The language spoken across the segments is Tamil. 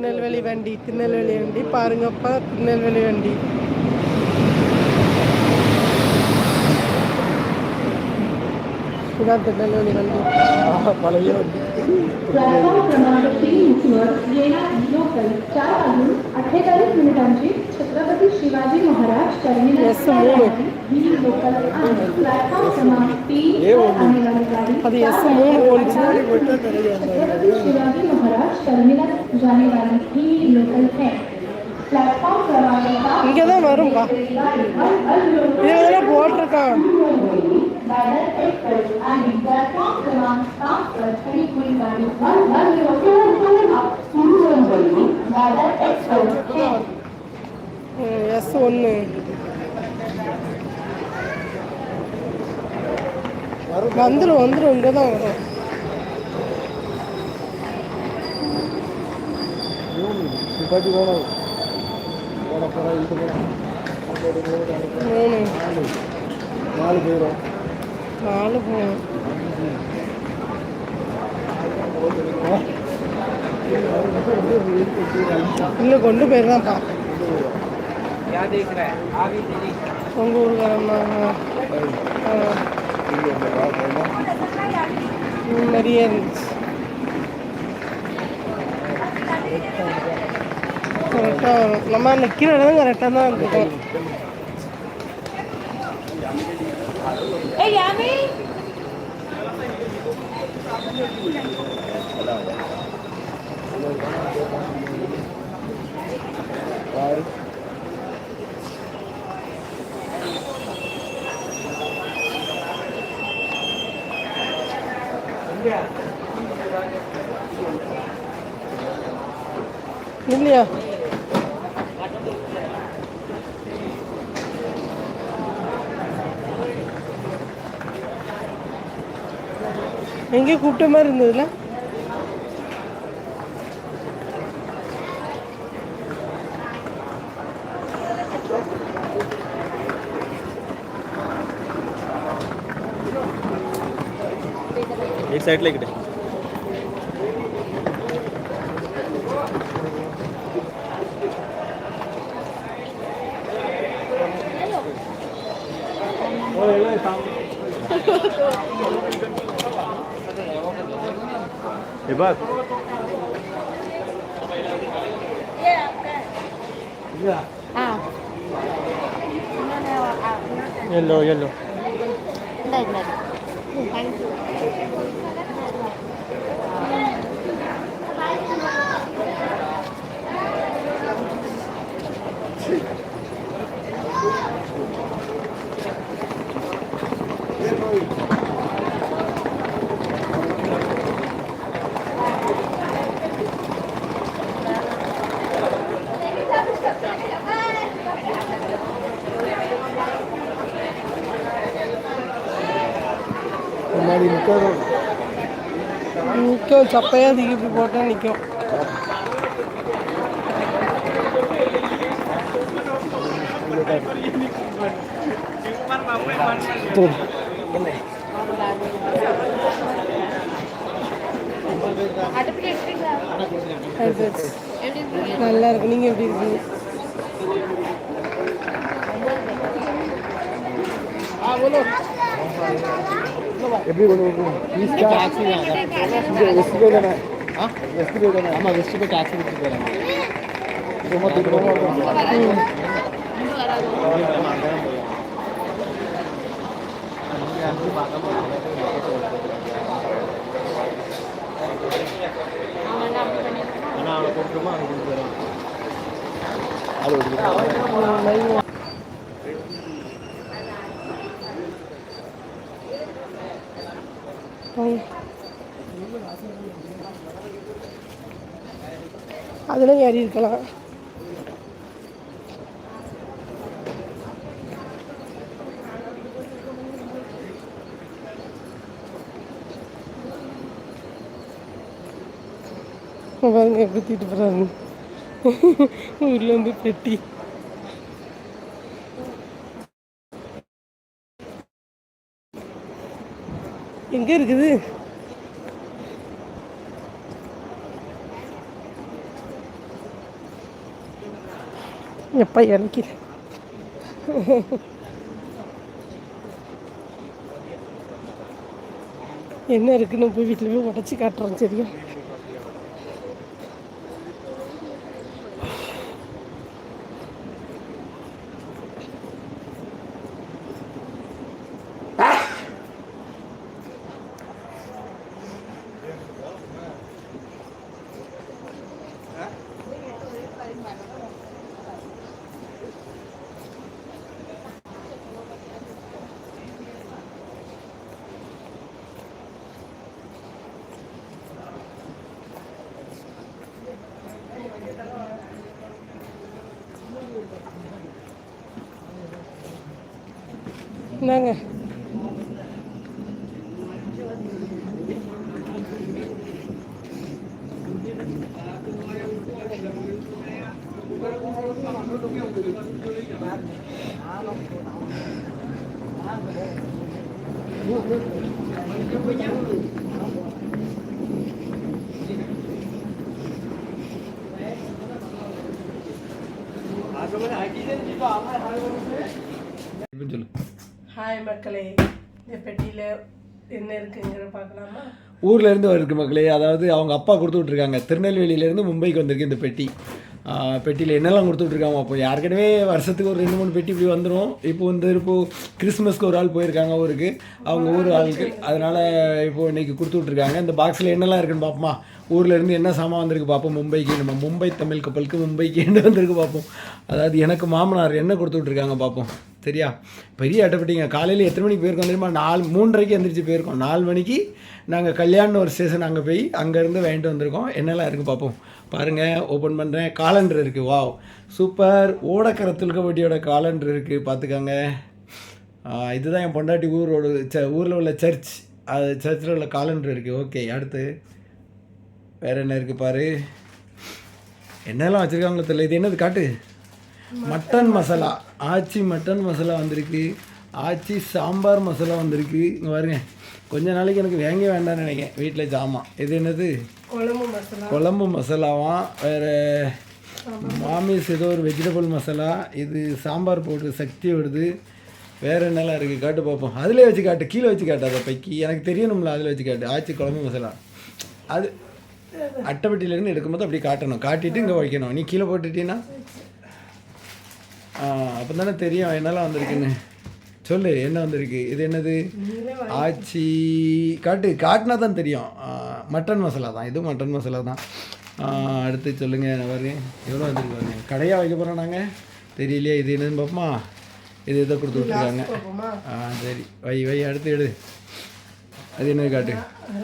திருநெல்வேலி வண்டி திருநெல்வேலி வண்டி பாருங்கப்பா திருநெல்வேலி வண்டி இதான் திருநெல்வேலி வண்டி பழைய வண்டி प्लॅटफॉर्म क्रमांक तीनवर येणारी लोकल चार वाजून अठ्ठेचाळीस मिनिटांची छत्रपती शिवाजी महाराज टर्मिनस Yes, மூணு. ही लोकल आहे प्लॅटफॉर्म क्रमांक तीन पर आने वाली गाड़ी அது எஸ் மூணு போணுச்சு छत्रपति शिवाजी महाराज टर्मिनस जाने वाली ही लोकल है प्लेटफॉर्म क्रमांक सात இங்கே தான் வரும்பா गाड़ी अल अल लोकल இது இதெல்லாம் போட்டிருக்கான் दादर एक्सप्रेस आणि प्लॅटफॉर्म क्रमांक सात पर खड़ी हुई गाड़ी अल अल लोकल मुंबई दादर एक्सप्रेस है எஸ் ஒன்று வந்துடும் வந்துடும் இங்கே தான் வரும் நாலு போயிடும் நாலு போகணும் இன்னும் கொண்டு போயிடலாம்ப்பா உங்க ஊருக்காரம்மா நிறைய இருந்துச்சு கரெக்டாக வரும் நம்ம நிற்கிற இடம் கரெக்டாக தான் இருக்கும் பாரு இல்லையா எங்கேயோ கூப்பிட்ட மாதிரி இருந்ததுல एक साईडला इकडे हे बघ येलो येलो Thank you. நிற்கும் சப்பையாக திருப்பி போட்டால் நிற்கும் நல்லா இருக்கு நீங்கள் எப்படி இருக்கீங்க எப்படி கொண்டு பீஸ் டாக்ஸி இங்கே வெஸ்ட் பே தானே. ஆ? வெஸ்ட் பே தானே? ஆமாம் வெஸ்ட் பே டாக்ஸி விட்டு போகிறேன் ரொம்ப ஆனால் கூப்பிட்டுமா போயிடும் அது அதில் ஏறி இருக்கலாம். பாருங்க எப்படி தூக்கிட்டு போகிறாரு ஊரில் வந்து பெட்டி. எங்கே இருக்குது? எப்போ இறக்கிது என்ன இருக்குன்னு போய் வீட்டில் போய் உடச்சி காட்டுறோம் சரியா? นั่นไง不去了。ஹாய் மக்களே இந்த பெட்டியில் என்ன இருக்குங்கிற பார்க்கலாமா? ஊர்லேருந்து வந்திருக்கு மக்களே அதாவது அவங்க அப்பா கொடுத்து விட்ருக்காங்க திருநெல்வேலியிலேருந்து மும்பைக்கு வந்திருக்கு இந்த பெட்டி. பெட்டியில் என்னெல்லாம் கொடுத்து விட்ருக்காங்க அப்போ? ஏற்கனவே வருஷத்துக்கு ஒரு ரெண்டு மூணு பெட்டி இப்படி வந்துடும் இப்போ வந்து இப்போ கிறிஸ்மஸ்க்கு ஒரு ஆள் போயிருக்காங்க ஊருக்கு. அவங்க ஊர் ஆளுக்கு. அதனால் இப்போது இன்னைக்கு கொடுத்து விட்ருக்காங்க இந்த பாக்ஸில் என்னெல்லாம் இருக்குன்னு பார்ப்போமா? ஊர்லேருந்து என்ன சாமான் வந்திருக்கு பார்ப்போம். மும்பைக்கு நம்ம மும்பை தமிழ் கப்பலுக்கு மும்பைக்கு என்ன வந்திருக்கு பார்ப்போம். அதாவது எனக்கு மாமனார் என்ன கொடுத்து விட்ருக்காங்க பார்ப்போம். சரியா? பெரிய அட்டைப்பட்டிங்க. காலையில் எத்தனை மணிக்கு போயிருக்கோம் தெரியுமா? நாலு மூன்றரைக்கு எந்திரிச்சு போயிருக்கோம். நாலு மணிக்கு நாங்கள் கல்யாணம் ஒரு ஸ்டேஷன் அங்கே போய் அங்கேருந்து வாங்கிட்டு வந்திருக்கோம். என்னெல்லாம் இருக்குது பார்ப்போம். பாருங்கள் ஓப்பன் பண்ணுறேன் காலண்டர் இருக்குது வாவ் சூப்பர் ஓடக்கர துல்கவட்டியோட காலண்டர் இருக்குது பார்த்துக்கோங்க. இதுதான் என் பொண்டாட்டி ஊரோட ச ஊரில் உள்ள சர்ச் அது சர்ச்சில் உள்ள காலண்டர் இருக்குது ஓகே அடுத்து. வேறு என்ன இருக்குது பாரு? என்னெல்லாம் வச்சுருக்காங்களோ தெரியல. இது என்னது காட்டு? மட்டன் மசாலா. ஆச்சி மட்டன் மசாலா வந்திருக்கு. ஆச்சி சாம்பார் மசாலா வந்திருக்கு. இங்கே பாருங்க. கொஞ்ச நாளைக்கு எனக்கு வேங்க வேண்டாம்னு நினைக்கிறேன். வீட்டில் ஜாமான். இது என்னது? மசாலா. குழம்பு மசாலாவாம் வேறு மாமிஸ் ஏதோ ஒரு வெஜிடபிள் மசாலா. இது சாம்பார் போட்டு சக்தி விடுது வேறு என்னெல்லாம் இருக்குது காட்டு பார்ப்போம் அதிலே வச்சு காட்டு. கீழே வச்சு காட்டு அதை பைக்கி. எனக்கு தெரியணும்ல அதில் வச்சு காட்டு. ஆச்சி குழம்பு மசாலா. அது அட்டைப்பட்டியிலேருந்து எடுக்கும்போது அப்படி காட்டணும். காட்டிட்டு இங்கே வைக்கணும். நீ கீழே போட்டுட்டீங்கன்னா அப்போ தானே தெரியும். என்னெல்லாம் வந்திருக்குன்னு. சொல்லு என்ன வந்திருக்கு? இது என்னது? ஆச்சி காட்டு காட்டினா தான் தெரியும் மட்டன் மசாலா தான். இது மட்டன் மசாலா தான். அடுத்து சொல்லுங்கள் பாருங்க எவ்வளோ வந்திருக்கு பாருங்க. கடையாக வைக்க போகிறோம் நாங்கள் தெரியலையே இது என்னன்னு பார்ப்போமா? இது இதை கொடுத்து விட்ருக்காங்க பார்ப்போமா? ஆ சரி. வை வை அடுத்து எடு. அது என்னது காட்டு?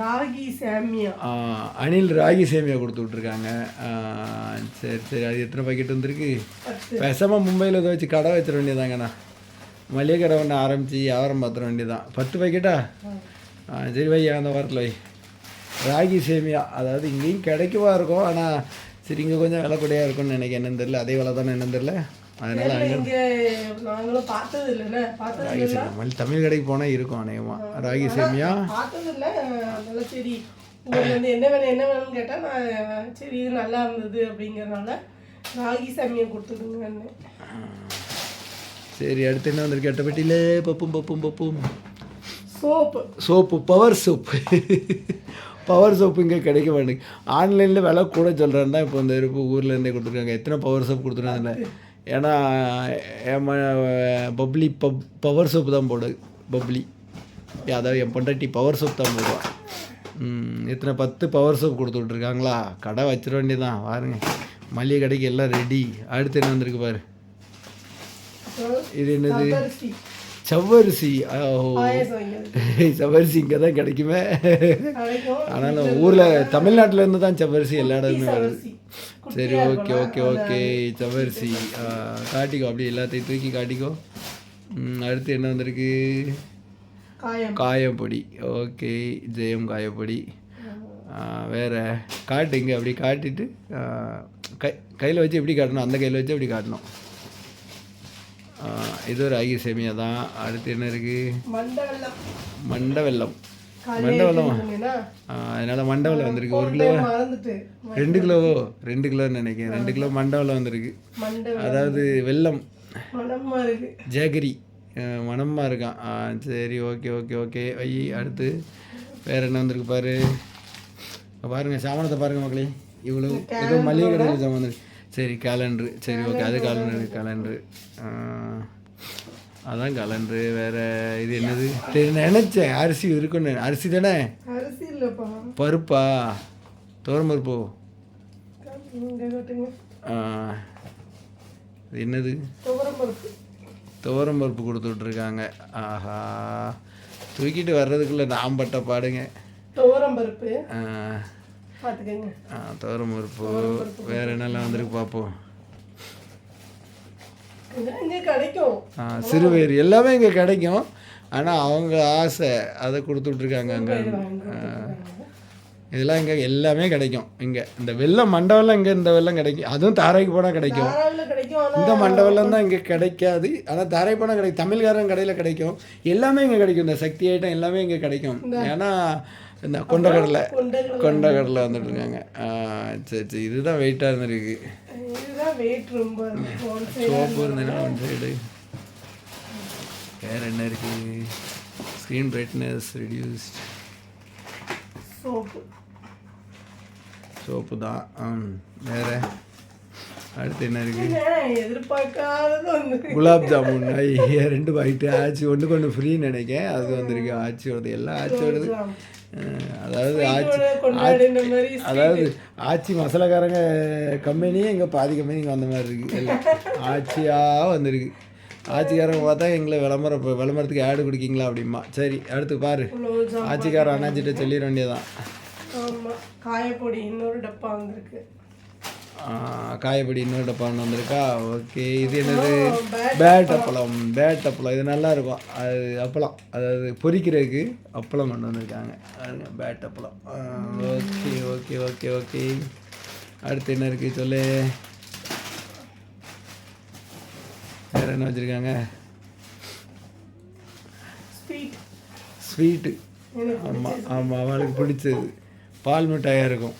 ராகி சேமியா. அணில் ராகி சேமியா கொடுத்து விட்ருக்காங்க சரி சரி. அது எத்தனை பாக்கெட் வந்திருக்கு? பேசாமல் மும்பையில் இதை வச்சு கடை வச்சிட வேண்டியதாங்கண்ணா மளிகை கடை ஒன்று ஆரம்பித்து வியாபாரம் பார்த்துட வேண்டியதான் பத்து பாக்கெட்டா? ஆ சரி வை அந்த வாரத்தில் வை. ராகி சேமியா அதாவது இங்கேயும் கிடைக்கவா இருக்கும் ஆனால் சரி இங்கே கொஞ்சம் விலை கூடயாக இருக்கும்னு நினைக்கிறேன் என்னன்னு தெரியல. அதே விலை தானே என்னன்னு தெரியல. அதனால் நாங்களும் பார்த்தது பார்த்தது ராகி சேமியா. தமிழ் கடைக்கு போனால் இருக்கும் அநேகமாக ராகி சேமியா? பார்த்தது இல்லை. அதனால சரி வந்து என்ன வேணும் என்ன வேணும்னு கேட்டால் நான் சரி இது நல்லா இருந்தது அப்படிங்கிறனால ராகி சேமியா கொடுத்துடுங்கன்னு. சரி அடுத்து என்ன வந்திருக்கு எட்ட பெட்டியில் பப்பும் பப்பும் பப்பும் soap soap power soap power soap இங்கே கிடைக்க மாட்டேங்குது ஆன்லைனில் விலை கூட சொல்கிறேன் தான் இப்போ இந்த இருப்பு ஊரில் இருந்தே கொடுத்துருக்காங்க எத்தனை பவர் சோப் கொடுத்துருக்காங்க ஏன்னா பப்ளி பப் பவர் சோப்பு தான் போடு பப்ளி அதாவது என் பொண்டாட்டி பவர் சோப் தான் போடுவான் எத்தனை பத்து பவர் சோப் கொடுத்து விட்ருக்காங்களா கடை வச்சிட வேண்டியதான் பாருங்க மளிகை கடைக்கு எல்லாம் ரெடி அடுத்து என்ன வந்திருக்கு பாரு இது என்னது? செவ்வரிசி செவ்வரிசி இங்கே தான் கிடைக்குமே. ஆனாலும் ஊரில் தமிழ்நாட்டில் இருந்து தான் செவ்வரிசி எல்லா இடத்துலையும் வருது. சரி ஓகே ஓகே ஓகே. செவ்வரிசி காட்டிக்கோ அப்படியே எல்லாத்தையும் தூக்கி காட்டிக்கோ. அடுத்து என்ன வந்திருக்கு? காயம். காயப்பொடி ஓகே ஜெயம் காயப்பொடி வேற. காட்டுங்க அப்படி காட்டிட்டு கை கையில் வச்சு எப்படி காட்டணும்? அந்த கையில் வச்சு அப்படி காட்டணும்? இது ஒரு ராகி சேமியா தான். அடுத்து என்ன இருக்குது மண்டை வெள்ளம் மண்டை? காலையில் அதனால மண்டவளம் வந்திருக்கு. ஒரு கிலோ ரெண்டு கிலோவோ? ரெண்டு கிலோன்னு நினைக்கிறேன். ரெண்டு கிலோ வந்திருக்கு. மண்டை அதாவது வெல்லம். மனமா இருக்கு. ஜேகரி. மணமா இருக்கான். சரி ஓகே ஓகே ஓகே. ஐ அடுத்து வேற என்ன வந்திருக்கு பாரு? இப்ப பாருங்க சாமானத்தை பாருங்க மக்களே. இவ்வளோ ஏதோ மளிகை கடையில் சாமான் வந்திருக்கு. சரி கேலண்டரு சரி ஓகே அது கேலண்டரு கேலண்டரு அதான் கேலண்டரு வேற இது என்னது? சரி நான் நினைச்சேன். அரிசி இருக்குன்னு அரிசி தானே? பருப்பா? துவரம் பருப்போ? இது என்னது? துவரம் பருப்பு. துவரம் பருப்பு கொடுத்து விட்ருக்காங்க ஆஹா. தூக்கிட்டு வர்றதுக்குள்ள நான் பட்ட பாடுங்க. துவரம் பருப்பு. பார்த்துக்கங்க ஆ, துவரம் பருப்பு. வேற என்னெல்லாம் வந்திருக்கு பார்ப்போம் சிறுவேறு எல்லாமே இங்கே கிடைக்கும். ஆனால் அவங்க ஆசை அதை கொடுத்து விட்ருக்காங்க அங்கே. இதெல்லாம் இங்கே எல்லாமே கிடைக்கும். இங்கே இந்த வெள்ளம் மண்டபம்லாம் இங்கே இந்த வெள்ளம் கிடைக்கும். அதுவும் தாராய்க்கு போனால் கிடைக்கும். இந்த மண்டபம்லாம் தான் இங்கே கிடைக்காது. ஆனால் தரை பணம் கிடைக்கும். தமிழ்காரன் கடையில் கிடைக்கும். எல்லாமே இங்கே கிடைக்கும். இந்த சக்தி ஐட்டம் எல்லாமே இங்கே கிடைக்கும். ஏன்னா இந்த கொண்டக்கடலை. கொண்டக்கடலை. வந்துட்டு இருக்காங்க சரி சரி. இதுதான் வெயிட்டாக இருந்திருக்கு. சோப்பு இருந்ததுன்னா ஒன் சைடு வேறு என்ன இருக்குது screen brightness reduced soap soap தான். வேற? அடுத்து என்ன வந்து குலாப் ஜாமுன். ஐயா ரெண்டு பாக்கெட்டு ஆச்சி ஒன்றுக்கு ஒன்று ஃப்ரீன்னு நினைக்கேன். அது வந்திருக்கு ஆச்சியோடது. எல்லாம் ஆச்சியோடது. அதாவது மாதிரி அதாவது ஆச்சி மசாலாக்காரங்க கம்பெனியே இங்கே பாதி கம்பெனி இங்கே வந்த மாதிரி இருக்குது எல்லாம் ஆச்சியாக வந்திருக்கு. ஆச்சிக்காரங்க பார்த்தா எங்களை விளம்பரம் விளம்பரத்துக்கு ஆடு குடிக்கீங்களா அப்படிமா சரி அடுத்து பாரு. குலோப்ஜாம் ஆச்சிக்காரன் அண்ணாச்சிட்ட சொல்லிட வேண்டியதான் ஆமாம் காயப்பொடி இன்னொரு டப்பா வந்திருக்கு. காயப்படி இன்னொரு டப்பான்னு வந்திருக்கா. ஓகே இது என்னது? பேட் அப்பளம் பேட் அப்பளம். இது நல்லா இருக்கும் அது அப்பளம். அதாவது பொரிக்கிறதுக்கு அப்பளம் கொண்டு வந்திருக்காங்க. பாருங்க பேட் அப்பளம். Okay okay okay okay. அடுத்து என்ன இருக்குது சொல்லு? வேறு என்ன வச்சுருக்காங்க? ஸ்வீட். ஸ்வீட்டு. ஆமாம் ஆமாம் அவளுக்கு பிடிச்சது. பால் மிட்டாயாக இருக்கும்.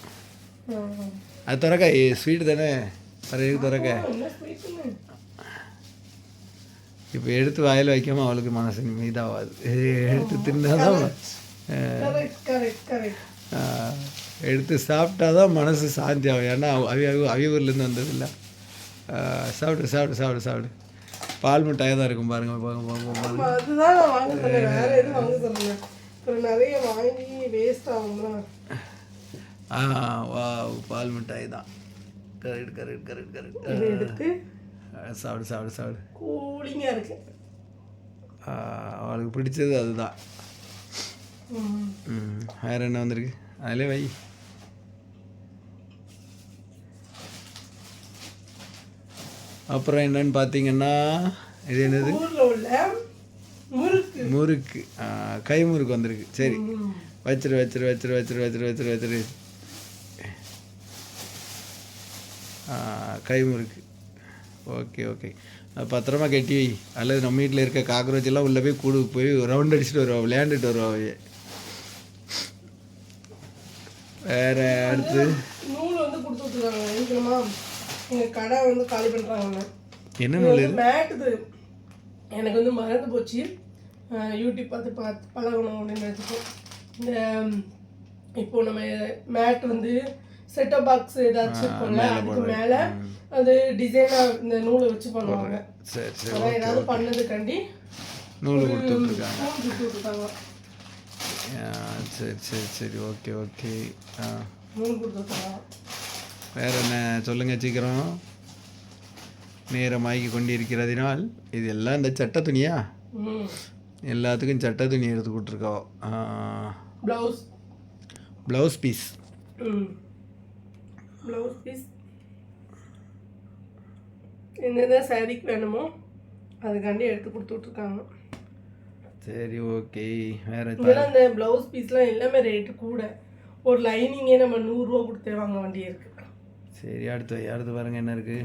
அது திறக்க ஸ்வீட்டு தானே? எதுக்கு திறக்க? இப்போ எடுத்து வாயில் வைக்காம அவளுக்கு மனசு மீதாவாது எடுத்து தின்னாதான் எடுத்து சாப்பிட்டா தான் மனசு சாந்தி ஆகும் ஏன்னா அவி அவி அவியூர்லேருந்து வந்ததில்ல ஆஹ், சாப்பிடு சாப்பிடு சாப்பிடு சாப்பிடு. பால் மிட்டாய் தான் இருக்கும் பாருங்க அதுதான் வாங்க சொன்னேன் வேற எதுவும் வாங்க அப்புறம் நிறைய வாங்கி வேஸ்ட் ஆகும்ல ஆ வா பால் மிட்டாய் தான். Correct correct correct correct. சாப்பிடு சாப்பிடு சாப்பிடு. கூலிங்காக இருக்கு. அவளுக்கு பிடிச்சது அதுதான். ம். வேறு என்ன வந்திருக்கு? அதிலே வை. அப்புறம் என்னன்னு பார்த்தீங்கன்னா இது என்னது? முறுக்கு. கை முறுக்கு வந்திருக்கு. சரி. வச்சிரு வச்சிரு வச்சிரு வச்சிரு வச்சிரு வச்சிரு வச்சிரு. ஆ, கை முறுக்கு. Okay okay. பத்திரமா கட்டி வை. அல்லது நம்ம வீட்டில் இருக்க காக்ரோச் எல்லாம் உள்ளே போய் கூடு போய் ரவுண்ட் அடிச்சுட்டு வருவா விளையாண்டுட்டு வருவா அவைய. வேற அடுத்து? நூல் வந்து கொடுத்து விட்டுருக்காங்க. எங்கள் கடை வந்து காலி பண்ணுறாங்க என்ன நூல் இது? மேட் இது எனக்கு வந்து மறந்து போச்சு. யூடியூப் பார்த்து பார்த்து பழகணும் அப்படின்னு நினச்சிப்போம் இந்த ம், இப்போ நம்ம மேட் வந்து செட்டப் பாக்ஸ் ஏதாச்சும் இருக்கும்ல அதுக்கு மேலே அது டிசைனாக இந்த நூலை வச்சு பண்ணுவாங்க. சரி சரி ஏதாவது பண்ணதுக்காண்டி நூல் கொடுத்து விட்ருக்காங்க நூல் கொடுத்து விட்டுருக்காங்க ஆ, சரி சரி சரி ஓகே ஓகே. ஆ. நூல் கொடுத்து விட்டுருக்காங்க வேற என்ன? சொல்லுங்க சீக்கிரம். நேரமாகி கொண்டிருக்கிறதினால் இது எல்லாம் இந்த சட்டை துணியா? எல்லாத்துக்கும் சட்டை துணி எடுத்து கொடுத்துருக்கோம். Blouse blouse piece blouse piece என்னென்ன சாரீக்கு வேணுமோ அதுக்காண்டி எடுத்து கொடுத்து விட்ருக்காங்க சரி ஓகே வேற இதெல்லாம் இந்த ப்ளவுஸ் பீஸ்லாம் எல்லாமே ரேட்டு கூட. ஒரு லைனிங்கே நம்ம நூறுரூவா கொடுத்தே வாங்க வேண்டியிருக்கு. சரி அடுத்து அடுத்து பாருங்க என்ன இருக்கு?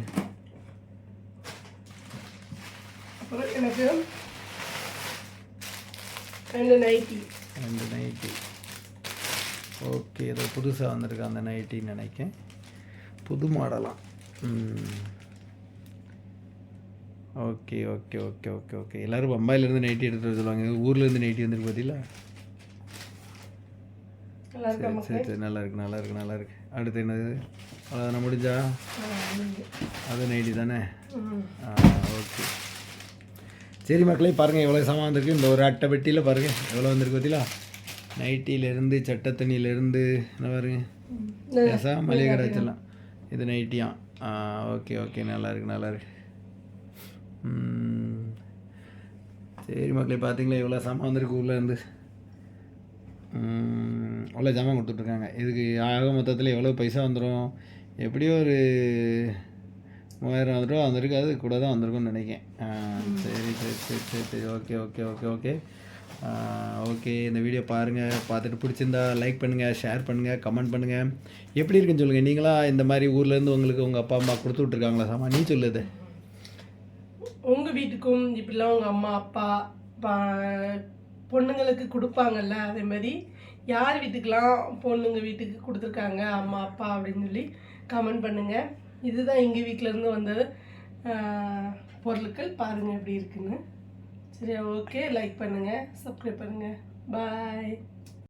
அப்புறம் எனக்கு ரெண்டு நைட்டி ரெண்டு நைட்டி ஓகே ஏதோ புதுசாக வந்திருக்கு அந்த நைட்டின்னு நினைக்கேன் புது மாடலாம் okay okay okay okay okay. எல்லோரும் பம்பாயிலேருந்து நைட்டி எடுத்துகிட்டு வர சொல்லுவாங்க. ஊர்லேருந்து நைட்டி வந்துருக்கு பார்த்தீங்களா சரி சரி சரி. நல்லா இருக்கு நல்லா இருக்கு நல்லா இருக்கு. அடுத்து என்னது? அவ்வளோதானே முடிஞ்சா? அது நைட்டி தானே? ஓகே. சரி மக்களே பாருங்கள் எவ்வளோ சாமான் வந்திருக்கு. இந்த ஒரு அட்டை பெட்டியில் பாருங்கள் எவ்வளோ வந்திருக்கு பார்த்தீங்களா நைட்டியிலேருந்து சட்டை தண்ணியிலேருந்து என்ன பாருங்க? மளிகை கடை வச்சிடலாம். இது நைட்டியாம் ஆ ஓகே ஓகே நல்லா இருக்கு நல்லா இருக்கு. சரி மக்களே பார்த்தீங்களா எவ்வளோ சாமான் வந்திருக்கு ம், அவ்வளோ ஜாமான் கொடுத்துட்ருக்காங்க. இதுக்கு ஆக மொத்தத்தில் எவ்வளோ பைசா வந்துடும் எப்படியோ ஒரு மூவாயிரம் வந்துடும் வந்திருக்கு. அது கூட தான் வந்திருக்கும்னு நினைக்கிறேன். சரி சரி சரி சரி சரி. Okay okay okay okay okay இந்த வீடியோ பாருங்கள் பார்த்துட்டு பிடிச்சிருந்தா லைக் பண்ணுங்கள் ஷேர் பண்ணுங்கள் கமெண்ட் பண்ணுங்கள் எப்படி இருக்குன்னு சொல்லுங்கள் நீங்களா இந்த மாதிரி ஊர்லேருந்து உங்களுக்கு உங்கள் அப்பா அம்மா கொடுத்து விட்ருக்காங்களா சாமா? நீ சொல்லுது உங்கள் வீட்டுக்கும் இப்படிலாம் உங்கள் அம்மா அப்பா பா- பொண்ணுங்களுக்கு கொடுப்பாங்கல்ல அதே மாதிரி யார் வீட்டுக்கெலாம் பொண்ணுங்க வீட்டுக்கு கொடுத்துருக்காங்க அம்மா அப்பா அப்படின்னு சொல்லி கமெண்ட் பண்ணுங்கள் இதுதான் எங்கள் வீட்டிலேருந்து வந்த பொருட்கள். பாருங்கள் எப்படி இருக்குன்னு. சரி ஓகே லைக் பண்ணுங்கள் சப்ஸ்கிரைப் பண்ணுங்கள் பாய்